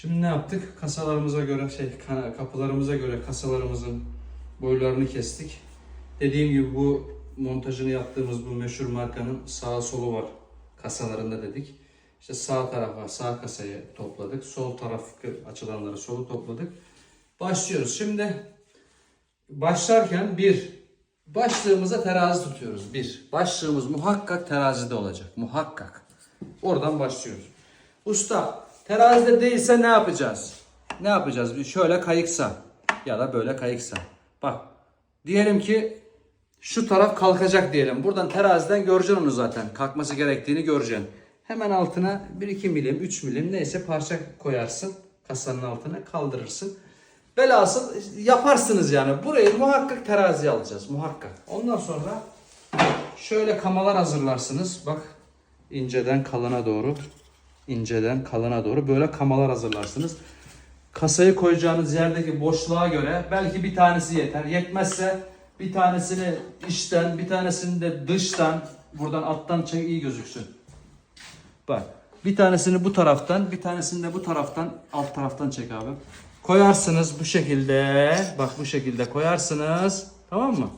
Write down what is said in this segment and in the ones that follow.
Şimdi ne yaptık? Kasalarımıza göre şey kapılarımıza göre kasalarımızın boylarını kestik. Dediğim gibi bu montajını yaptığımız bu meşhur markanın sağ solu var kasalarında dedik. İşte sağ tarafa sağ kasayı topladık. Sol taraf açılanları solu topladık. Başlıyoruz. Şimdi başlarken bir başlığımıza terazi tutuyoruz. Bir. Başlığımız muhakkak terazide olacak. Muhakkak. Oradan başlıyoruz. Usta terazide değilse ne yapacağız? Ne yapacağız? Bir Şöyle kayıksa ya da böyle kayıksa. Bak diyelim ki şu taraf kalkacak diyelim. Buradan teraziden göreceksin onu zaten. Kalkması gerektiğini göreceksin. Hemen altına 1-2 milim, 3 milim neyse parça koyarsın. Kasanın altına kaldırırsın. Velhasıl yaparsınız yani. Burayı muhakkak teraziye alacağız. Muhakkak. Ondan sonra şöyle kamalar hazırlarsınız. Bak inceden kalına doğru. İnceden kalına doğru böyle kamalar hazırlarsınız. Kasayı koyacağınız yerdeki boşluğa göre belki bir tanesi yeter. Yetmezse bir tanesini içten, bir tanesini de dıştan, buradan alttan çek iyi gözüksün. Bak bir tanesini bu taraftan, bir tanesini de bu taraftan, alt taraftan çek abi. Koyarsınız bu şekilde. Bak bu şekilde koyarsınız. Tamam mı?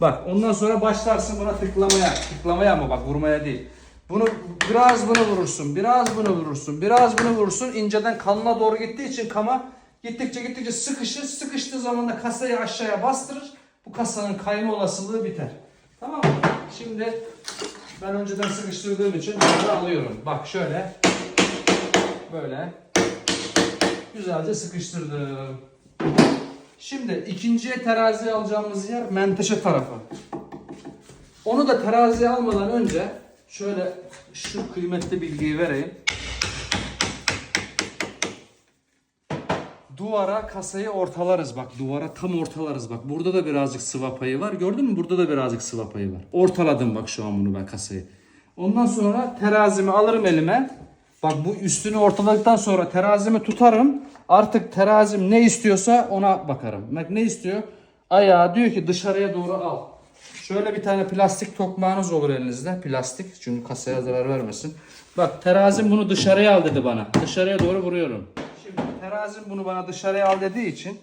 Bak ondan sonra başlarsın buna tıklamaya. Tıklamaya ama bak vurmaya değil. Bunu biraz bunu vurursun, biraz bunu vurursun, biraz bunu vurursun. İnceden kalına doğru gittiği için kama gittikçe gittikçe sıkışır. Sıkıştığı zaman da kasayı aşağıya bastırır. Bu kasanın kayma olasılığı biter. Tamam mı? Şimdi ben önceden sıkıştırdığım için bunu alıyorum. Bak şöyle. Böyle. Güzelce sıkıştırdım. Şimdi ikinciye teraziye alacağımız yer menteşe tarafı. Onu da teraziye almadan önce şöyle şu kıymetli bilgiyi vereyim. Duvara kasayı ortalarız bak duvara tam ortalarız bak. Burada da birazcık sıva payı var gördün mü? Burada da birazcık sıva payı var. Ortaladım bak şu an bunu ben kasayı. Ondan sonra terazimi alırım elime. Bak bu üstünü ortaladıktan sonra terazimi tutarım. Artık terazim ne istiyorsa ona bakarım. Bak ne istiyor? Ayağı diyor ki dışarıya doğru al şöyle bir tane plastik tokmağınız olur elinizde plastik çünkü kasaya zarar vermesin bak terazim bunu dışarıya al dedi bana dışarıya doğru vuruyorum Şimdi terazim bunu bana dışarıya al dediği için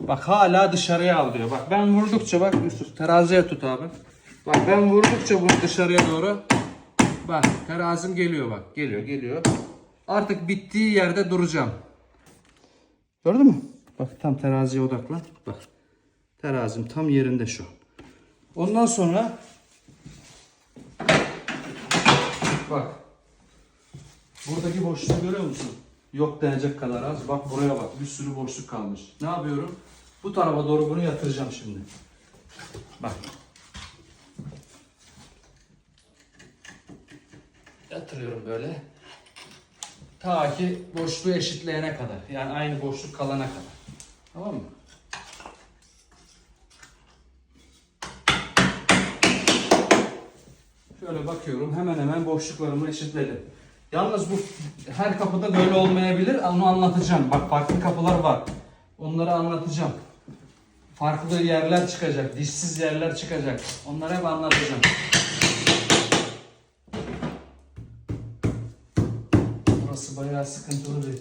bak hala dışarıya al diyor. Bak ben vurdukça bak Yusuf teraziye tut abi. Bak ben vurdukça bunu dışarıya doğru bak terazim geliyor bak geliyor geliyor. Artık bittiği yerde duracağım. Gördün mü? Bak tam teraziye odaklan. Bak terazim tam yerinde şu. An. Ondan sonra bak Buradaki boşluğu görüyor musun? Yok denecek kadar az. Bak buraya bak. Bir sürü boşluk kalmış. Ne yapıyorum? Bu tarafa doğru bunu yatıracağım şimdi. Bak. Yatırıyorum böyle. Ta ki boşluğu eşitleyene kadar. Yani aynı boşluk kalana kadar. Tamam mı? Şöyle bakıyorum hemen hemen boşluklarımı eşitledim. Yalnız bu her kapıda böyle olmayabilir. Onu anlatacağım. Bak farklı kapılar var. Onları anlatacağım. Farklı yerler çıkacak. Dişsiz yerler çıkacak. Onları hep anlatacağım. Burası bayağı sıkıntılı bir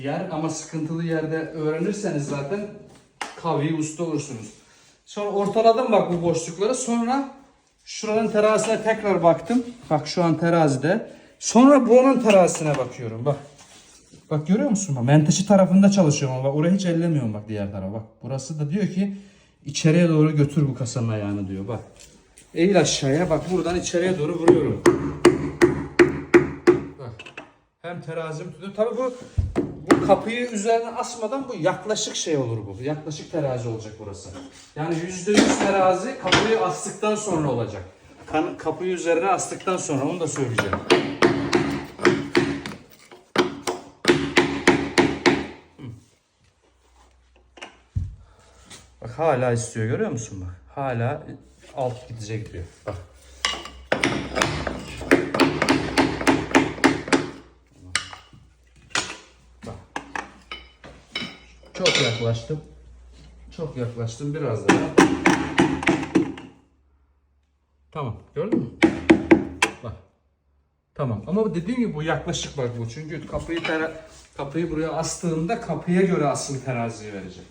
yer ama sıkıntılı yerde öğrenirseniz zaten kavi usta olursunuz. Sonra ortaladım bak bu boşlukları. Sonra şuranın terazisine tekrar baktım. Bak şu an terazide. Sonra buranın terazisine bakıyorum. Bak. Bak görüyor musun? Bak, menteşe tarafında çalışıyorum ama bak orayı hiç ellemiyorum bak diğer tarafa. Bak burası da diyor ki içeriye doğru götür bu kasanın ayağını diyor. Bak. Eğil aşağıya bak buradan içeriye doğru vuruyorum. Bak. Hem terazim tutuyor. Tabii bu kapıyı üzerine asmadan bu yaklaşık şey olur bu. Yaklaşık terazi olacak burası. Yani yüzde yüz terazi kapıyı astıktan sonra olacak. Kan, kapıyı üzerine astıktan sonra onu da söyleyeceğim. Bak hala istiyor görüyor musun bak. Hala alt gidecek diyor. Bak. Yaklaştım. Çok yaklaştım biraz daha. Tamam gördün mü? Bak. Tamam ama dediğim gibi bu yaklaşık bak bu. Çünkü kapıyı tera- kapıyı buraya astığında kapıya göre asıl teraziyi verecek.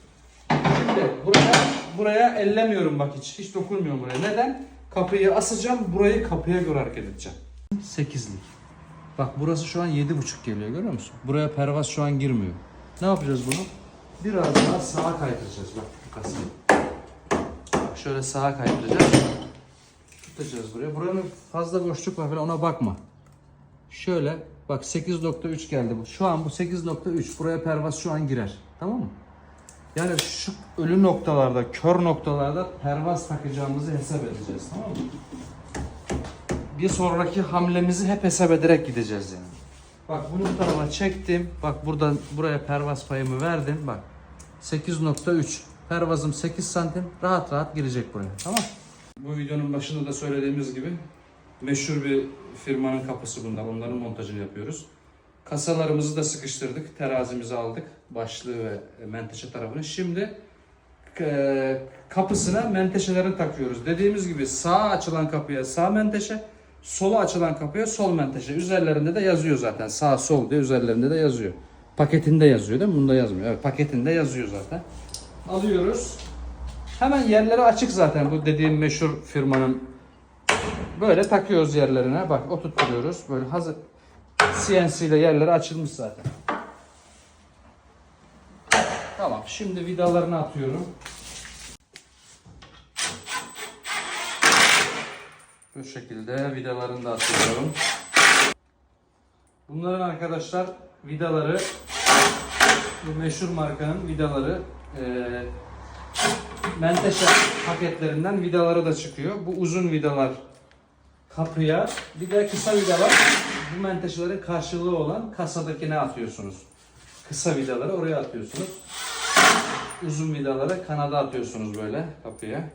Şimdi buraya buraya ellemiyorum bak hiç. Hiç dokunmuyorum buraya. Neden? Kapıyı asacağım. Burayı kapıya göre hareket edeceğim. 8'lik. Bak burası şu an 7.5 geliyor görüyor musun? Buraya pervaz şu an girmiyor. Ne yapacağız bunu? Biraz daha sağa kaydıracağız bak bu kasayı. Bak şöyle sağa kaydıracağız. Tutacağız buraya. Buranın fazla boşluk var falan ona bakma. Şöyle bak 8.3 geldi bu. Şu an bu 8.3. Buraya pervaz şu an girer. Tamam mı? Yani şu ölü noktalarda, kör noktalarda pervaz takacağımızı hesap edeceğiz. Tamam mı? Bir sonraki hamlemizi hep hesap ederek gideceğiz yani. Bak bunu bu tarafa çektim. Bak buradan buraya pervaz payımı verdim. Bak 8.3. Pervazım 8 santim. Rahat rahat girecek buraya. Tamam. Bu videonun başında da söylediğimiz gibi meşhur bir firmanın kapısı bunlar. Onların montajını yapıyoruz. Kasalarımızı da sıkıştırdık. Terazimizi aldık. Başlığı ve menteşe tarafını. Şimdi e, kapısına menteşeleri takıyoruz. Dediğimiz gibi sağa açılan kapıya sağ menteşe, sola açılan kapıya sol menteşe. Üzerlerinde de yazıyor zaten. Sağ sol diye üzerlerinde de yazıyor. Paketinde yazıyor değil mi? Bunda yazmıyor. Evet, paketinde yazıyor zaten. Alıyoruz. Hemen yerleri açık zaten bu dediğim meşhur firmanın. Böyle takıyoruz yerlerine. Bak oturtuyoruz. Böyle hazır. CNC ile yerleri açılmış zaten. Tamam. Şimdi vidalarını atıyorum. Bu şekilde vidalarını da atıyorum. Bunların arkadaşlar vidaları bu meşhur markanın vidaları eee menteşe paketlerinden vidaları da çıkıyor. Bu uzun vidalar kapıya bir de kısa vidalar bu menteşelerin karşılığı olan kasadakine atıyorsunuz. Kısa vidaları oraya atıyorsunuz. Uzun vidaları kanada atıyorsunuz böyle kapıya.